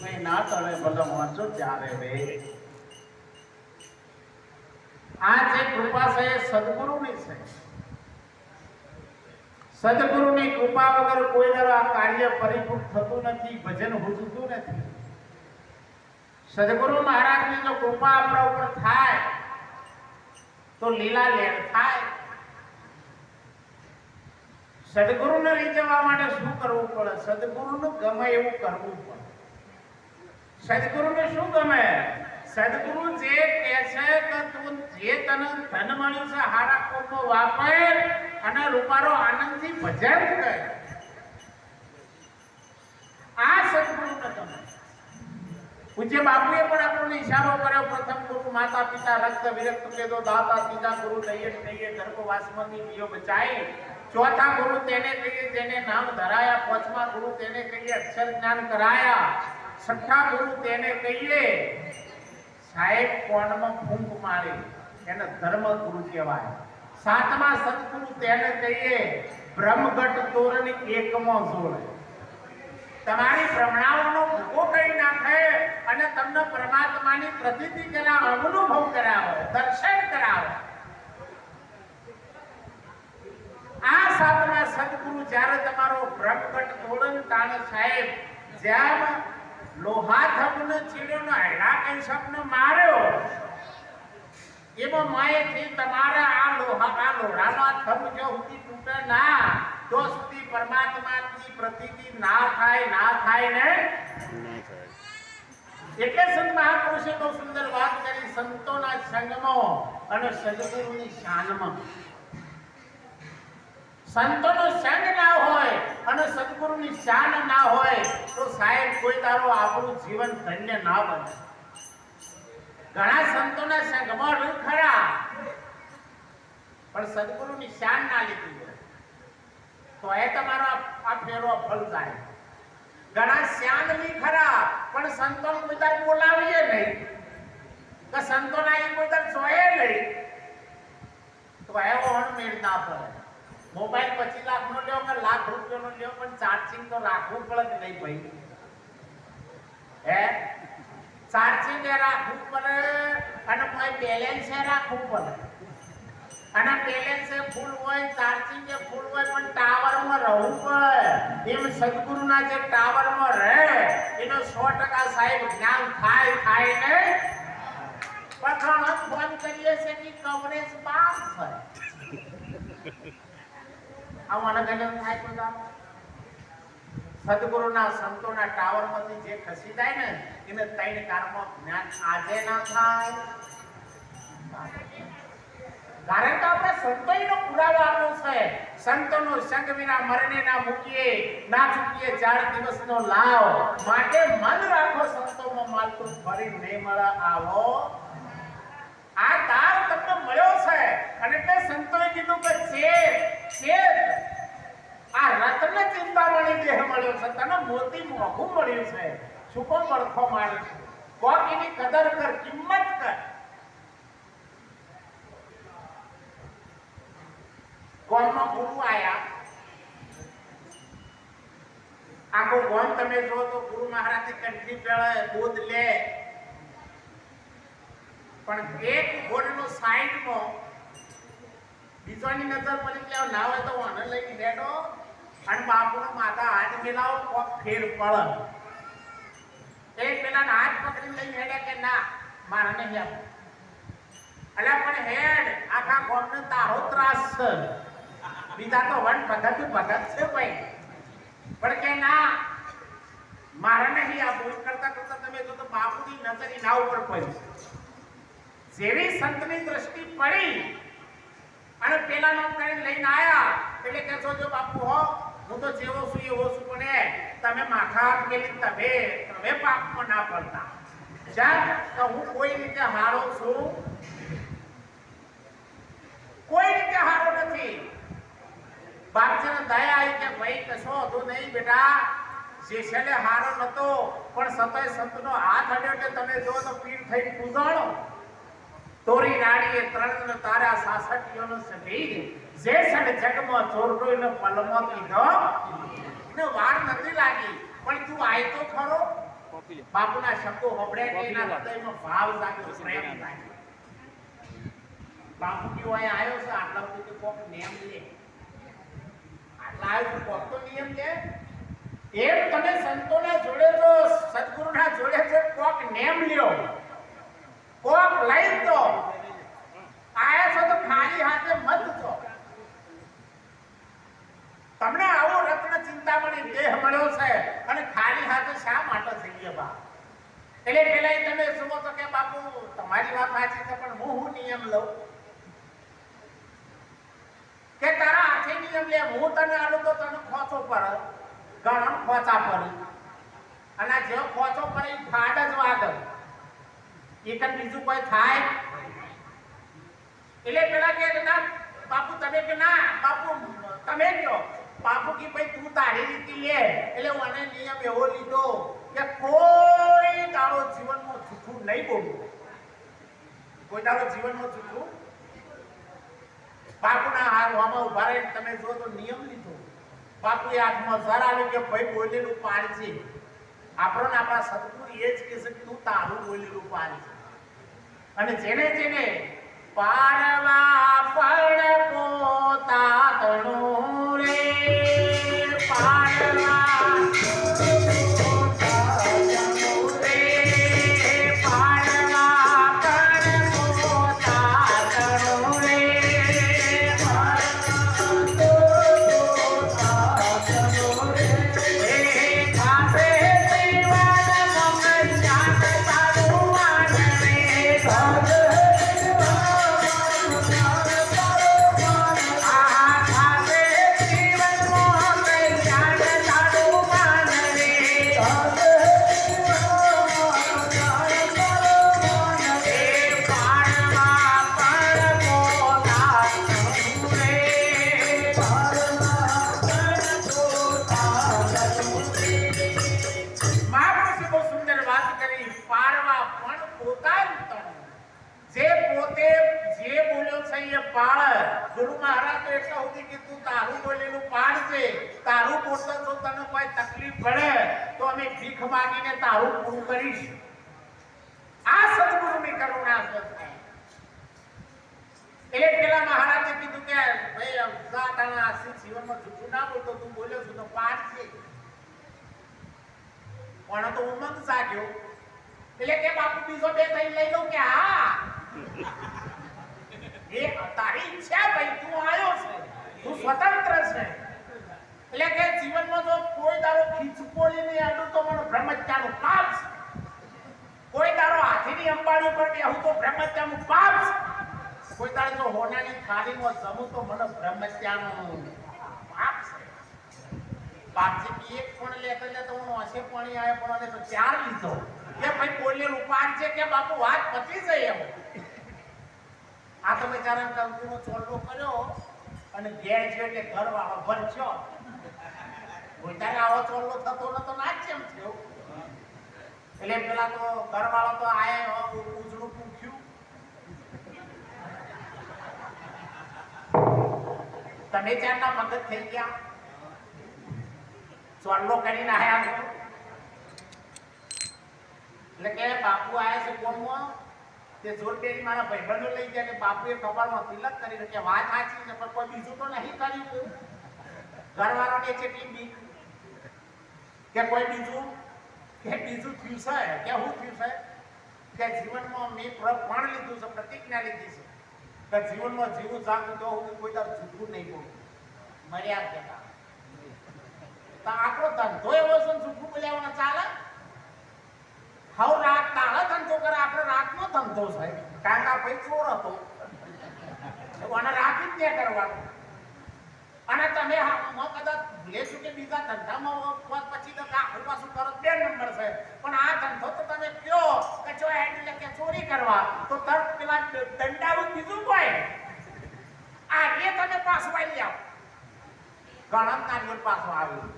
ના તળે ભલે વાંચો ત્યારે રે. આ જે કૃપા છે એ સદગુરુની છે. સદગુરુની કૃપા વગર કોઈ દર આ કાર્ય પરિપૂર્ણ થતું નથી, ભજન હુજતું નથી. સદગુરુ મહારાજની જો કૃપા આપણા ઉપર થાય, તો લીલા લેર થાય. સદગુરુને રીઝવવા માટે શું કરવું પડે? સદગુરુનું ગમે એવું કરવું પડે. સદગુરુને શું ગમે? સદગુરુ જે કહે છે કે તું જે તને ધન મળ્યું છે, હારા કોમો વાપર અને રૂપારો આનંદથી ભજન કર. આ સદગુરુને ગમે. પૂજ્ય બાપુએ પણ આપણને ઈશારો કર્યો. પ્રથમ ગુરુ માતા પિતા રક્ત વિરક્ત પેદો દાતા સીધા ગુરુ દઈએ દઈએ ગર્ભવાસમાંથી બીજો બચાય. ચોથા ગુરુ તેને કહીએ, જેને નામ ધરાયા. પાંચમા ગુરુ તેને કહીએ, અક્ષર જ્ઞાન કરાયા. છઠ્ઠા ગુરુ તેને કહીએ, સાહેબ કોણમાં ફૂંક મારી, એને ધર્મ ગુરુ કહેવાય. સાતમા સદગુરુ તેને કહીએ બ્રહ્મગટ તોરણ એકમાં જોડે. તમારી ભ્રમણાઓનો ભૂકો કરી નાખે અને તમને પરમાત્માની પ્રતિતિ કરાવે અનુભવ કરાવે, દર્શન કરાવે. આ સાતમા સદગુરુ જ્યારે તમારો બ્રહ્મગટ તોરણ તાણ સાહેબ જેમ લોહા થપને ચીડ્યો ને હેડા કઈ સપને માર્યો? એમાં માયેથી તમારા આ લોહા આ લોડાનો થપ જો સુધી તૂટે ના તો સુધી પરમાત્માની પ્રતિતિ ના થાય ના થાય ને? એટલે સંત મહાપુરુષે બહુ સુંદર વાત કરી સંતોના સંગમો અને સદગુરુની શાનમાં. સંતોનો સંગ ના હોય અને સદગુરુની શાન ના હોય, તો સાહેબ, કોઈ તારો આપણું જીવન ધન્ય ના બને. ઘણા સંતોના સંગમાં રહું ખરા, પણ સદગુરુની શાન ના લીધી હોય. તો એ તમારો આ- ફેરો ફળ જાય ઘણા શ્યામની ખરા, પણ સંતો બધા બોલાવીએ નહીં. કે સંતોના એ કોઈ તાર જોયે નહીં. તો એવો અણમેળ ના પડે. મોબાઈલ પચીસ લાખ નો લ્યો કે લાખ રૂપિયાનો લ્યો, પણ ચાર્જિંગ તો રાખવું પડે કે નહીં ભાઈ? હે? ચાર્જિંગ એ રાખવું પડે અને કોઈ બેલેન્સ એ રાખવું પડે. અને બેલેન્સ એ ફૂલ હોય ચાર્જિંગ એ ફૂલ હોય, પણ ટાવરમાં રહું પડે. એમ સદગુરુના જે ટાવરમાં રહે, એનો સો ટકા સાહેબ જ્ઞાન થાય થાય ને પઠાણ ફોન કરીએ છીએ કે કવરેજ પાસ થાય. આવું અલગ થાય બધા સદગુરુના સંતોના ટાવરમાંથી જે ખસી જાય ને, એને ત્રણ કારમાં જ્ઞાન આજે ના થાય. કારણ કે આપણે સંતોનો પુરાવો આપ્યો છે. સંતોનો સંગ વિના મરણે ના મૂકીએ, ના ચૂકીએ, ચાર દિવસનો લાવ. માટે મન રાખો સંતોમાં માલતું ફરી નહીં મળે આવો. આ તાર તમને મળ્યો છે. અને તે સંતોએ કીધું કે ચેત ચેત આ રત્ન ચિંતામણી દેહ મળ્યો છે તને મોતી મોઘું મળ્યું છે. છૂપો પડખો માર્યો છે. કોક એની કદર કર, કિંમત કર. ગોમમાં ગુરુ આયા. આખો ગોમ તમે જો તો ગુરુ મહારાજ કંઠી પેળે દૂધ લે. પણ એક ઘોડનો સાઈડમાં બીજાની નજર પડી ગયા ના હોય તો આને લઈને બેઠો. અને બાપુના માતા હાથ મિલાવો કોક ફેર પડે. એ પેલા હાથ પકડી લઈ હેડે કે ના, મારા નહીં આપ અલ્યા, પણ હેડ, આખા ગોમને તારો ત્રાસ છે. બીજા તો વન ભગત ભગત છે ભાઈ. પણ કે ના, મારે નહીં આ એમ કરતા કરતા તમે તો બાપુની નજર એના ઉપર પડી. જેવી સંતની દ્રષ્ટિ પડી, અને પેલા નો કઈ લઈને આયા, એટલે કે જો બાપુ હો હું તો જેવો છું એવો છું, પણ એ, તમે માથા મેલી તમે તમે પાપમાં ના પડતા. જાત તો હું કોઈ રીતે હારો છું? કોઈ રીતે હારો નથી. બાપજીને દયા આવી કે ભાઈ કશો હતો નહીં બેટા. શેષલે હારો નતો, પણ સતોય સંતનો હાથ અડ્યો કે તમે જો તો પીર થઈ પૂજાણો તોરી નાડીએ ત્રણ તારા સાસઠીઓનો સભી જે સડ જગમાં ચોરડો એનો પલમો કીધો ને વાર નથી લાગી પણ તું આય તો ખરો. બાપુના શબ્દો હોભળ્યા કે એના હૃદયમાં ભાવ જાગ્યો પ્રેમ જાગ્યો. બાપુ કયો અહીંયા આવ્યો છે? આટલા બધું કોક નિયમ લે. આટલા આવ્યો તો કોક તો નિયમ લે. એમ તમે સંતોના જોડે તો સદગુરુના જોડે છે કોક નેમ લ્યો. કોક લઈ તો. આયા છો તો ખાલી હાથે મત છો તમને આવો રત્ન ચિંતામણી દેહ મળ્યો છે અને ખાલી હાથે શા માટે જઈએ બા? એટલે પેલા તમે શું તો કે, બાપુ, તમારી વાત સાચી છે, પણ હું હું નિયમ લઉં? કે, તારા હાથે નિયમ લે, હું તને આલું તો તને ખોચો પડે ગણમ ખોચા પડી અને જે ખોચો પડે એ ફાડ જ વાગ. એક બીજું કોઈ થાય? એટલે પેલા કે બાપુ, તમે કે, ના, બાપુ, તમે કયો બાપુ કે ભાઈ તું તારી રીતે લે. એટલે મને નિયમ એવો લીધો કે કોઈ તારો જીવનમાં જૂઠું નહીં બોલવું. કોઈ તારો જીવનમાં જૂઠું? બાપુના હાથ હોમાં ઊભા રહીને તમે જો તો નિયમ લીધો. બાપુએ હાથમાં સર આવે કે ભાઈ બોલેલું પાડ છે. આપણને આપણા સદગુરુ એ જ કહે છે કે તું તારું બોલેલું પાડ છે. અને જેને જેને પારવા પણ પોતા તણું રે. માંગીને તારું પૂરું કરીશ. આ સદગુરુની કરુણા છે. એટલે પેલા મહારાજે કીધું કે, ભાઈ અવસાતાના આશી જીવનમાં જૂઠું ના બોલતો. તું બોલ્યો છું તો પાઠ છે. પણ તો ઉમંગ જાગ્યો એટલે કે, બાપુ, બીજો બે ભાઈ લઈ લઉં કે હા એ તારી ઈચ્છા, ભાઈ, તું આવ્યો છે. તું સ્વતંત્ર છે. એટલે કે જીવનમાં જો કોઈ તારો ખીચકોલી નહીં આડું તો મને બ્રહ્મત્યાનું પાપ કોઈ દારો હાથીની અંબાડી પર બેહું તો બ્રહ્મત્યાનું પાપ કોઈ તારે જો હોનાની થાળીમાં જમું તો મને બ્રહ્મત્યાનું પાપ બાપજી એક પણ લેતો લેતો હું હશે પાણી આવે, પણ તો ચાર લીધો. કે ભાઈ બોલેલું પાન છે કે બાપુ વાત પતી જાય એમ. આ તો બેચારા કંકુનો ચોરડો કર્યો અને ઘેર છે એટલે ઘર વાળો ભરચ્યો આવો ચોરડો થતો નતો, ના કેમ થયો. એટલે પેલા તો ઘર વાળો તો આયે ઉજળું પૂખ્યું તમે ચારના મગજ થઈ ગયા? ચોલ્લો કરીને આયા છો? એટલે કે બાપુ આયા છે કોમમાં? તે જોરબેરી મારા ભાઈબંધો લઈ ગયા કે બાપુએ કપાળમાં તિલક કરી કે વાત સાચી છે, પણ કોઈ બીજું તો નહીં કર્યું ઘરવાળાને કેટલી બીક કે કોઈ બીજું? કે બીજું થયું છે? કે હું થયું છે? કે જીવનમાં મેં પ્ર- પણ લીધું છે, પ્રતિજ્ઞા લીધી છે. કે જીવનમાં જીવું જાગું તો હું કોઈ તાર જૂઠું નહીં બોલું. મર્યાદ. કહેતા તો આપણો ધંધો એવો છે જૂઠું બોલાવવાનો ચાલે? હવે રાત તાળા ધંધો કરે આપણે રાતનો ધંધો છે. કારણ કે આ ભાઈ ચોર હતો. અને રાત જ ત્યાં કરવાનું. અને તમે હા કદાચ લેશો કે બીજા ધંધામાં પછી તો આખું પાછું કરો બે નંબર છે. પણ આ ધંધો તો તમે કયો કે જો એટલે કે ચોરી કરવા, તો તરત પેલા દંડાવું બીજું કોઈ? આ એ તમે પાછું આવી આવો ગણત નારિયેળ પાછું આવ્યું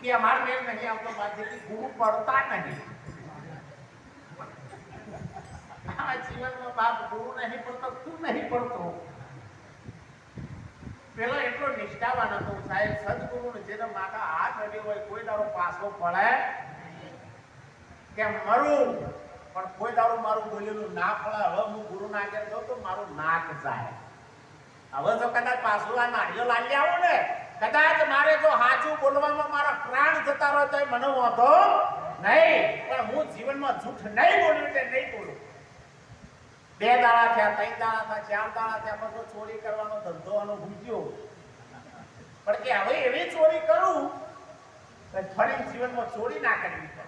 કે અમારે મેળ નહીં આવતો બાજુથી ગુરુ પડતા નહીં. આ જીવનમાં બાપ ગુરુ નહીં પડતો, તું નહીં પડતો. પેલો એટલો નિષ્ઠાવાન હતો. સાહેબ સદગુરુ જેને માથા હાથ અડ્યો હોય, કોઈ દારો પાછો પડે કે મરું? પણ કોઈ દારો મારું બોલેલું ના પડે હવે હું ગુરુ ના જાઉં તો મારું નાક જાય. હવે તો કદાચ પાછું આ નાળિયો લાવી આવું ને. કદાચ મારે જો સાચું બોલવામાં મારા પ્રાણ જતા રહ્યો તો મને વાંધો નહીં. પણ હું જીવનમાં જૂઠ નહીં બોલ્યું તે નહીં બોલું. બે દાડા થયા, ત્રણ દાડા થયા, ચાર દાડા થયા બધો ચોરી કરવાનો ધંધો આનો ભૂજ્યો પણ કે હવે એવી ચોરી કરું તો ફરી જીવનમાં ચોરી ના કરવી પડે.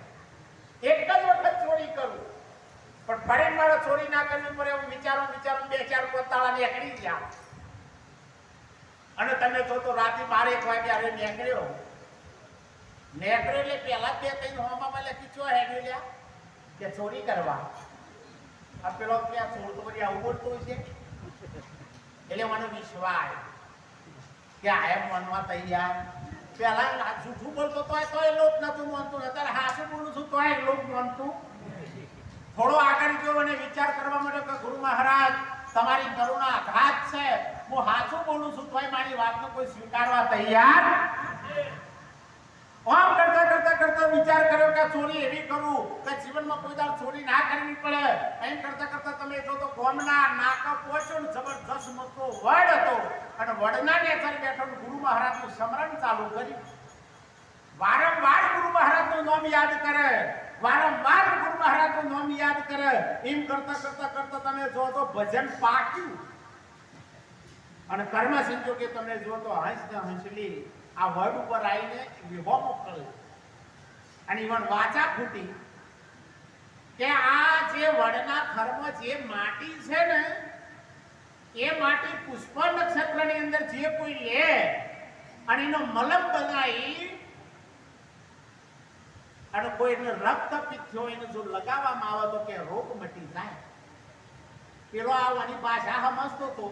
એક જ વખત ચોરી કરું, પણ ફરી મારે ચોરી ના કરવી પડે એવું વિચારો વિચારો, બે ચાર પોતાળા નીકળી ગયા. અને તમે જો તો રાતે બાર એક વાગે હવે નીકળ્યો. નીકળ્યો એટલે પહેલા બે ત્રણ હોમાં લખી છો હેડ્યું લ્યા, કે ચોરી કરવા. આ પેલો ત્યાં ચોર તો બધી આવું બોલતો છે? એટલે મને વિશ્વાસ. કે આ એમ માનવા તૈયાર. પેલા જૂઠું બોલતો તો તોય લોક નતું માનતું. અત્યારે હાસું બોલું છું તોય લોક માનતું. થોડો આગળ ગયો અને વિચાર કરવા માટે કે ગુરુ મહારાજ, તમારી કરુણા ઘાત છે. હું હાથું બોલું છું તોય મારી વાતનો કોઈ સ્વીકારવા તૈયાર આમ કરતા કરતા કરતા વિચાર કર્યો કે ચોરી એવી કરું કે જીવનમાં કોઈ દાડ ચોરી ના કરવી પડે. એમ કરતા કરતા તમે જો તો ગોમના નાકા પહોંચો ને જબરજસ્ત મોટો વડ હતો. અને વડના નેચર બેઠો ગુરુ ગુરુ મહારાજનું સ્મરણ ચાલુ કર્યું. વારંવાર ગુરુ મહારાજનું નામ યાદ કરે. વારંવાર ગુરુ મહારાજનું નામ યાદ કરે. એમ કરતા કરતા કરતા તમે જો તો ભજન પાક્યું. અને કર્મ સંજોગે તમે જો તો હંસ ને હંસલી. આ વર્ડ ઉપર આવીને વિહો મોકલ્યો અને ઈવન વાચા ફૂટી કે આ જે વડના ખર્મ જે માટી છે ને, એ માટી પુષ્પ નક્ષત્રની અંદર જે કોઈ લે, અને એનો મલમ બનાવી, અને કોઈ એને રક્તપિત થયો એને જો લગાવવામાં આવે તો કે રોગ મટી જાય. પેલો આવવાની ભાષા સમજતો તો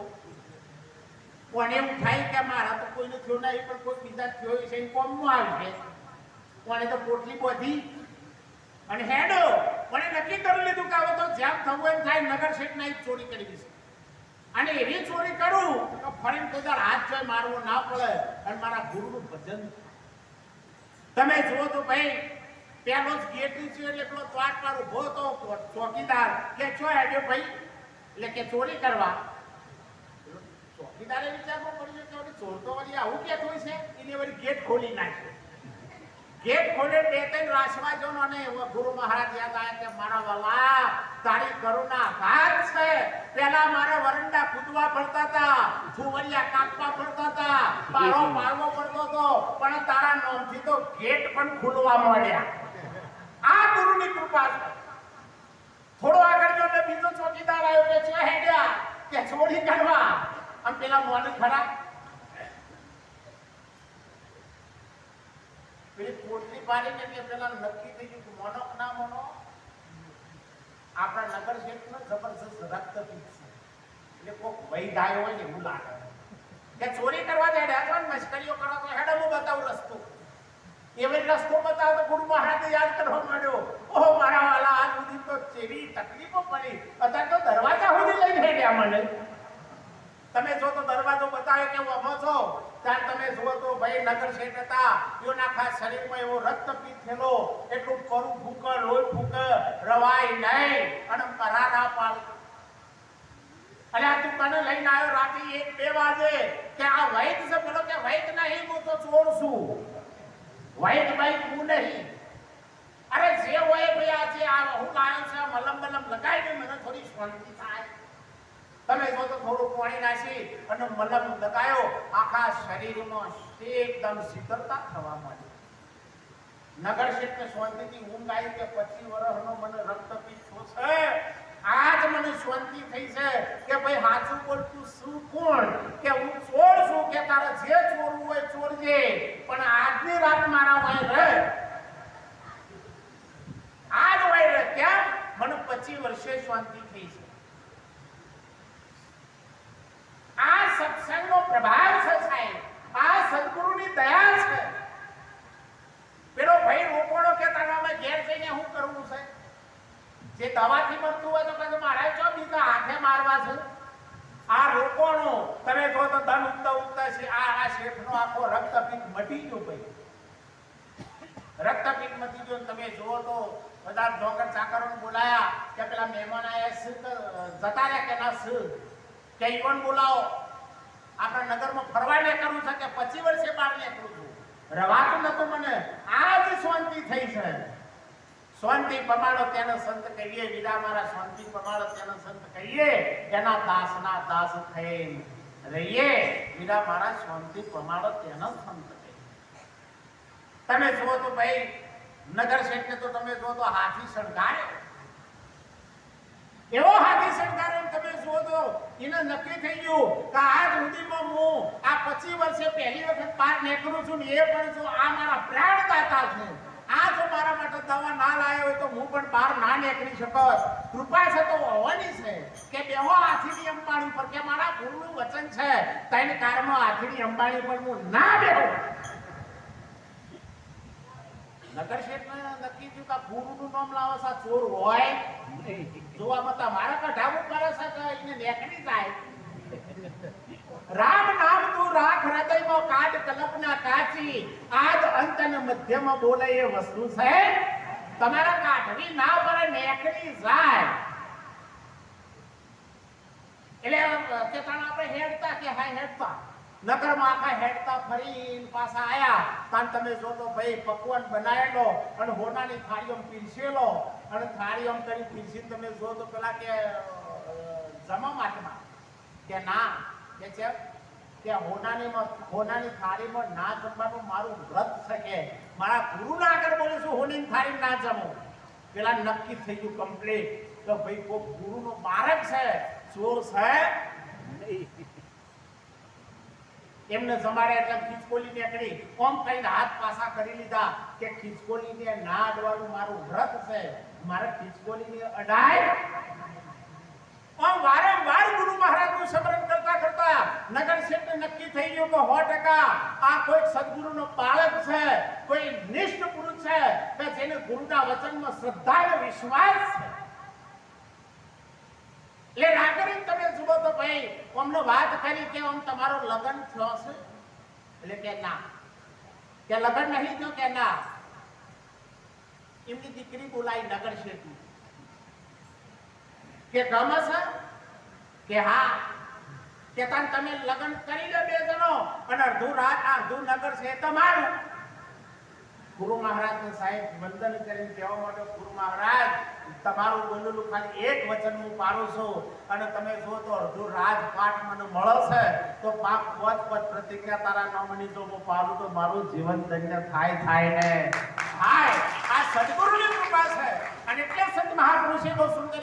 કોને એવું થાય કે મારા તો કોઈને થયો નહીં, પણ કોઈ બીજા થયો છે એ કોમનું આવશે. કોને તો પોટલી બોધી. અને હેડો. મને નક્કી કરી લીધું કે હવે તો જેમ થવું એમ થાય, નગર શેઠ ના ચોરી કરી દીધી. અને એવી ચોરી કરું તો ફરીને કોઈ હાથ જોઈ મારવો ના પડે અને મારા ગુરુનું ભજન તમે જુઓ તો ભાઈ પેલો જ ગેટ નીચે એટલે પેલો ત્વાટ પર ઊભો હતો, ચોકીદાર. કે છો હેડ્યો ભાઈ? એટલે કે ચોરી કરવા. ચોકીદારે વિચારવું પડ્યું કે વળી ચોરતો વળી આવું કે હોય છે? એને વળી ગેટ ખોલી નાખ્યો ગેટ ખોલે બે ત્રણ રાસવા જો અને ગુરુ મહારાજ યાદ આવ્યા કે મારા વાલા તારી કરુણા ઘાત છે. પેલા મારે વરંડા કૂદવા પડતા હતા ફુવરિયા કાપવા પડતા હતા. પારો પાડવો પડતો હતો પણ તારા નામથી તો ગેટ પણ ખુલવા મળ્યા. આ ગુરુની કૃપા છે. થોડો આગળ જો બીજો ચોકીદાર આવ્યો કે છે હેડ્યા કે છોડી કરવા. આમ પેલા મોને ખરા. પેલી પોટલી પાડીને એટલે પેલા નક્કી થઈ ગયું કે મોનો ના મોનો. આપણા નગર ક્ષેત્રનો જબરજસ્ત રક્તપીત છે. એટલે વૈદ આવ્યો હોય ને એવું લાગે. કે ચોરી કરવા દે અથવા મશ્કરીઓ કરો તો હેડે, હું બતાવું રસ્તો. એવી રસ્તો બતાવો તો ગુરુ મહારાજ યાદ કરવા માંડ્યો. ઓહો, મારા વાલા, આજ સુધી તો કેવી તકલીફો પડી. અત્યારે તો દરવાજા સુધી લઈને હેડ્યા મને. કે છો. ત્યારે તમે જુઓ તો ભાઈ નગર શેઠ હતા એઓના ખાસ શરીરમાં એવો રક્તપીત થયેલો. એટલું કરું ફૂક, લોહી ફૂક, રવાય નહીં. અને કરારા પાડ અલ્યા તું મને લઈને આવ્યો રાતે એક બે વાગે કે આ વૈદ છે? બોલો કે વૈદ નહીં, હું તો ચોર છું. વૈદ વૈદ હું નહીં. અરે જે હોય ભાઈ આજે આ હું લાયો છે મલમ મલમ લગાવીને મને થોડી શાંતિ થાય. તમે થોડું પાણી નાખી અને મલમ લગાયો આખા શરીરમાં એકદમ શીતળતા થવા માંડી. નગર શેઠને શાંતિથી ઊંઘ આવી કે પચીસ વર્ષનો મને રક્તપિત છે આજ મને શાંતિ થઈ છે કે ભાઈ હાચું બોલતું શું કોણ? કે હું ચોર છું કે તારે જે ચોરવું હોય ચોરજે. પણ આજની રાત મારા ભાઈ રહે. આજ વાય રહે. કેમ? મને પચીસ વર્ષે શાંતિ થઈ છે આ સત્સંગનો પ્રભાવ છે સાહેબ. આ સદગુરુની દયા છે. પેલો ભાઈ રોકોણો કે તારામાં ઘેર જઈને શું કરવું છે? જે દવાથી મરતું હોય તો કદાચ મારા ચો બીજા હાથે મારવા છે. આ રોકોણો તમે જો તો ધન ઉગતા ઉગતા છે, આ આ શેઠનો આખો રક્તપિત મટી ગયો ભાઈ. રક્તપિત મટી ગયો તમે જુઓ તો બધા નોકર ચાકરોને બોલાયા કે પેલા મહેમાન આયા જતા રહ્યા કે ના છે? કે ઈવન બોલાવો. આપણા નગરમાં ફરવા નીકળવું છે કે પચી વર્ષે બહાર નીકળું છું. રવાતું નતું મને. આજ શાંતિ થઈ છે. શાંતિ પમાડો તેને સંત કહીએ, વિદા મારા શાંતિ પમાડો તેને સંત કહીએ, એના દાસના દાસ થઈ રહીએ. વિદા મારા શાંતિ પમાડો તેનો સંત કહીએ. તમે જુઓ તો ભાઈ, નગર શેઠને તો તમે જુઓ તો હાથી શણગાર્યો. એવો હાથી શણગાર્યો તમે જુઓ તો એને નક્કી થઈ ગયું કે આજ સુધીમાં હું આ પચીસ વર્ષે પહેલી વખત બહાર નીકળું છું એ પણ જો આ મારા પ્રાણદાતા છું, આ જો મારા માટે દવા ના લાવ્યો હોય તો હું પણ બહાર ના નીકળી શકત. કૃપા છે તો હોવાની છે કે બેહો હાથીની અંબાણી પર, કે મારા ગુરુનું વચન છે, તૈન કારમાં હાથીની અંબાણી પર હું ના બેહો. નગર શેઠને નક્કી થયું કે આ ગુરુનું નામ લાવો છે ચોર હોય. જોવા મતા મારા કઢાવું કરે છે તો એને નેકડી જાય. રામ નામ તું રાખ, હૃદયમાં કાઢ કલ્પના કાચી. આદ અંત અને મધ્યમાં બોલે એ વસ્તુ છે. તમારા કાઢવી ના પડે નેકડી જાય. એટલે કે આપણે હેડતા કે હા, હેડતા? નગરમાં આખા હેડતા ફરી પાછા આયા. તાન તમે જો તો ભાઈ પકવાન બનાવેલો અને હોનાની થાળીઓમ પીરસેલો. અને થાળીઓમ કરી પીરસી તમે જો તો પેલા કે જમા માટમાં કે ના, કે છે? કે હોનાની હોનાની થાળીમાં ના જમવાનું મારું વ્રત છે કે. મારા ગુરુના આગળ બોલું છું હોની થાળી ના જમો. પેલા નક્કી થઈ ગયું કમ્પ્લીટ તો ભાઈ કોઈ ગુરુનો બાળક છે. ચોર છે એમને જમાડ્યા એટલે ખિસકોલી નીકળી કોમ થઈને હાથ પાછા કરી લીધા કે ખીચકોલીને ના અડવાનું મારું વ્રત છે. મારે ખીચકોલીને અડાય. વારંવાર ગુરુ મહારાજનું સ્મરણ કરતા કરતા નગર શેઠને નક્કી થઈ ગયું કે હો ટકા આ કોઈ સદગુરુનો પાલક છે, કોઈ નિષ્ઠ પુરુષ છે, કે જેને ગુરુના વચનમાં શ્રદ્ધા અને વિશ્વાસ છે. એટલે રાગરીન તમે જુઓ તો ભાઈ અમને વાત કરી કે આમ તમારો લગ્ન થયો છે? એટલે કે ના. કે લગ્ન નહીં થયો કે ના? એમની દીકરી બોલાઈ નગર શેઠી કે ગમે છે? કે હા. કે તમે લગ્ન કરી લો બે જણો અને અડધું રાત અડધું નગર છે તમારું ગુરુ મહારાજને સાહેબ વંદન કરીને કહેવા માટે ગુરુ મહારાજ, તમારું બોલેલું ખાલી એક વચન હું પાડું છું અને તમે જો તો અડધો રાજપાઠ મને મળે છે તો પાપ પદ પદ પ્રતિજ્ઞા તારા નામની જો હું પાડું તો મારું જીવન ધન્ય થાય થાય ને. થાય આ સદગુરુની કૃપા છે. અને એટલે સંત મહાપુરુષે બહુ સુંદર